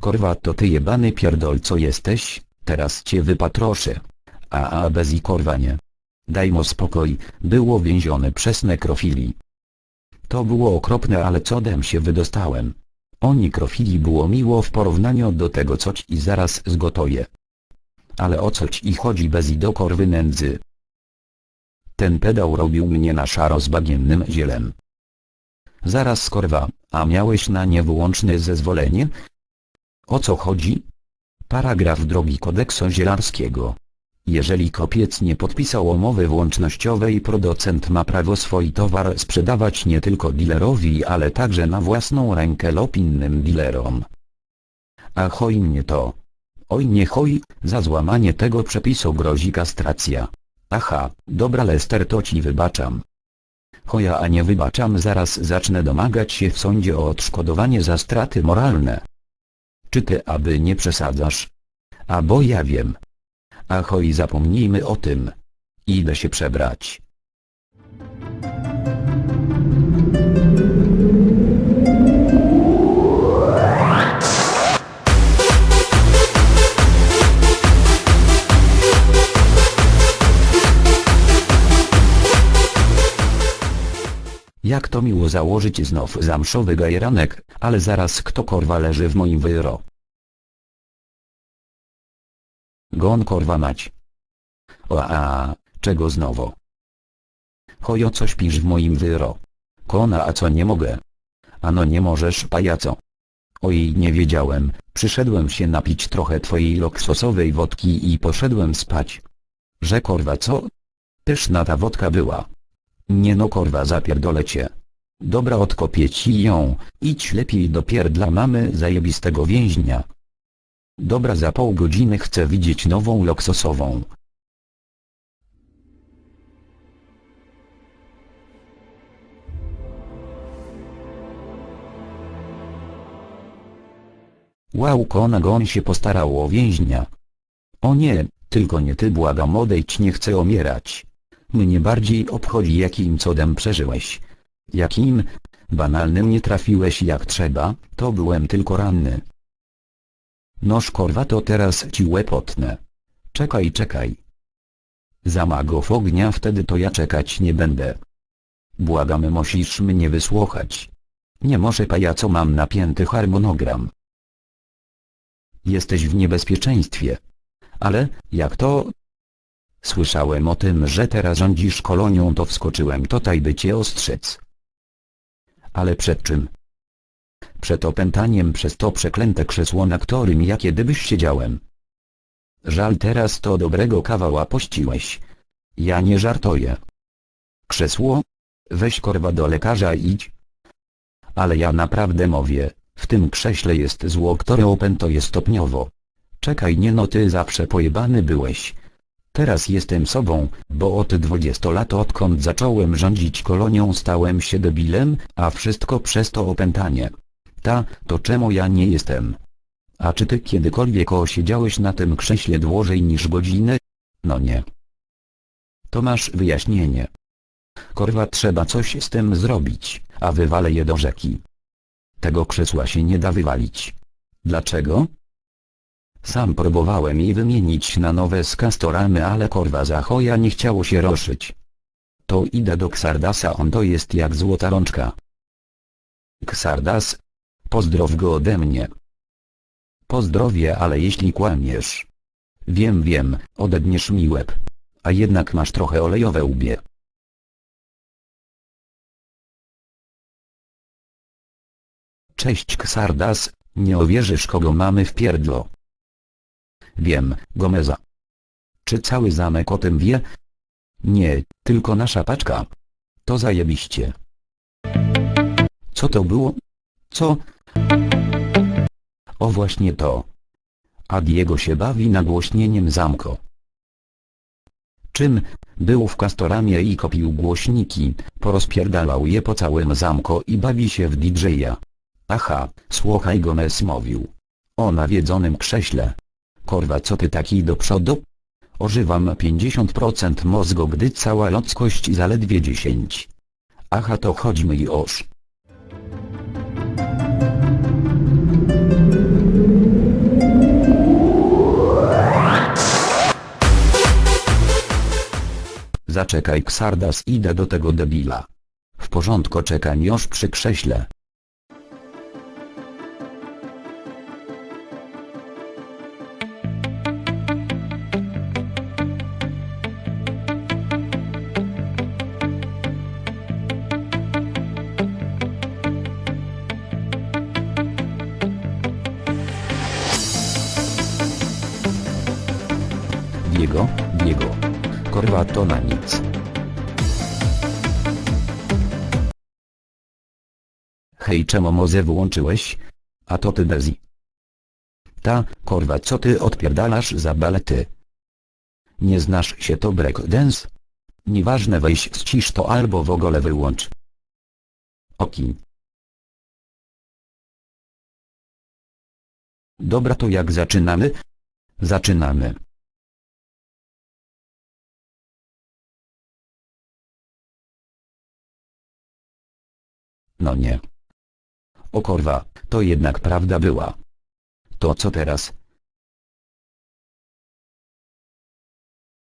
Korwa to ty jebany pierdol co jesteś, teraz cię wypatroszę. A a bez i korwa nie. Daj mu spokój, było więzione przez nekrofili. To było okropne ale codem się wydostałem. O nekrofili było miło w porównaniu do tego co ci zaraz zgotuję. Ale o co ci chodzi bez i do korwy nędzy? Ten pedał robił mnie na szaro z bagiennym zielem. Zaraz korwa, a miałeś na nie wyłączne zezwolenie? O co chodzi? Paragraf drogi kodeksu zielarskiego. Jeżeli kopiec nie podpisał umowy włącznościowej producent ma prawo swój towar sprzedawać nie tylko dealerowi ale także na własną rękę lub innym dealerom. A choj mnie to. Oj nie choj, za złamanie tego przepisu grozi kastracja. Aha, dobra Lester to ci wybaczam. Choja a nie wybaczam zaraz zacznę domagać się w sądzie o odszkodowanie za straty moralne. Czy ty aby nie przesadzasz? A bo ja wiem. Ahoj zapomnijmy o tym. Idę się przebrać. Jak to miło założyć znów zamszowy gajeranek, ale zaraz kto korwa leży w moim wyro. Gon korwa mać. O a, czego znowu? Chojo co śpisz w moim wyro. Kona a co nie mogę? Ano nie możesz pajaco. Oj nie wiedziałem, przyszedłem się napić trochę twojej loksosowej wodki i poszedłem spać. Że korwa co? Pyszna ta wodka była. Nie no korwa zapierdolę cię. Dobra odkopię ci ją, idź lepiej do pierdla mamy zajebistego więźnia. Dobra za pół godziny chcę widzieć nową loksosową. Wow Konagon się postarał o więźnia. O nie, tylko nie ty błagam odejdź nie chcę umierać. Mnie bardziej obchodzi jakim cudem przeżyłeś. Jakim? Banalnym nie trafiłeś jak trzeba, to byłem tylko ranny. Noż korwa to teraz ci łeb potnę. Czekaj czekaj. Za magów ognia wtedy to ja czekać nie będę. Błagam musisz mnie wysłuchać. Nie może pajaco mam napięty harmonogram. Jesteś w niebezpieczeństwie. Ale, jak to? Słyszałem o tym, że teraz rządzisz kolonią to wskoczyłem tutaj by cię ostrzec. Ale przed czym? Przed opętaniem przez to przeklęte krzesło na którym ja kiedyś siedziałem. Żal teraz to dobrego kawała pościłeś. Ja nie żartuję. Krzesło? Weź korwa do lekarza idź. Ale ja naprawdę mówię, w tym krześle jest zło które opętuje stopniowo. Czekaj nie no ty zawsze pojebany byłeś. Teraz jestem sobą, bo od 20 lat odkąd zacząłem rządzić kolonią stałem się debilem, a wszystko przez to opętanie. Ta, to czemu ja nie jestem? A czy ty kiedykolwiek osiedziałeś na tym krześle dłużej niż godzinę? No nie. To masz wyjaśnienie. Korwa trzeba coś z tym zrobić, a wywalę je do rzeki. Tego krzesła się nie da wywalić. Dlaczego? Sam próbowałem je wymienić na nowe z kastoramy ale korwa zachoja nie chciało się ruszyć. To idę do Ksardasa on to jest jak złota rączka. Ksardas? Pozdrow go ode mnie. Pozdrowie ale jeśli kłamiesz. Wiem wiem, odedniesz mi łeb. A jednak masz trochę olejowe łbie. Cześć Ksardas, nie uwierzysz kogo mamy w pierdlo. Wiem, Gomeza. Czy cały zamek o tym wie? Nie, tylko nasza paczka. To zajebiście. Co to było? Co? O właśnie to. A Diego się bawi nagłośnieniem zamko. Czym? Był w Kastoramie i kopił głośniki, porozpierdalał je po całym zamko i bawi się w DJ-a. Aha, słuchaj Gomez mówił. O nawiedzonym krześle. Korwa co ty taki do przodu? Ożywam 50% mózgu gdy cała ludzkość zaledwie 10. Aha to chodźmy i oż. Zaczekaj Ksardas idę do tego debila. W porządku czekam już przy krześle. Diego, Diego. Korwa to na nic. Hej czemu mozę wyłączyłeś? A to ty Dezi. Ta, korwa co ty odpierdalasz za balety? Nie znasz się to breakdance? Nieważne weź ścisz to albo w ogóle wyłącz. Oki. Dobra to jak zaczynamy? Zaczynamy. No nie. O korwa, to jednak prawda była. To co teraz?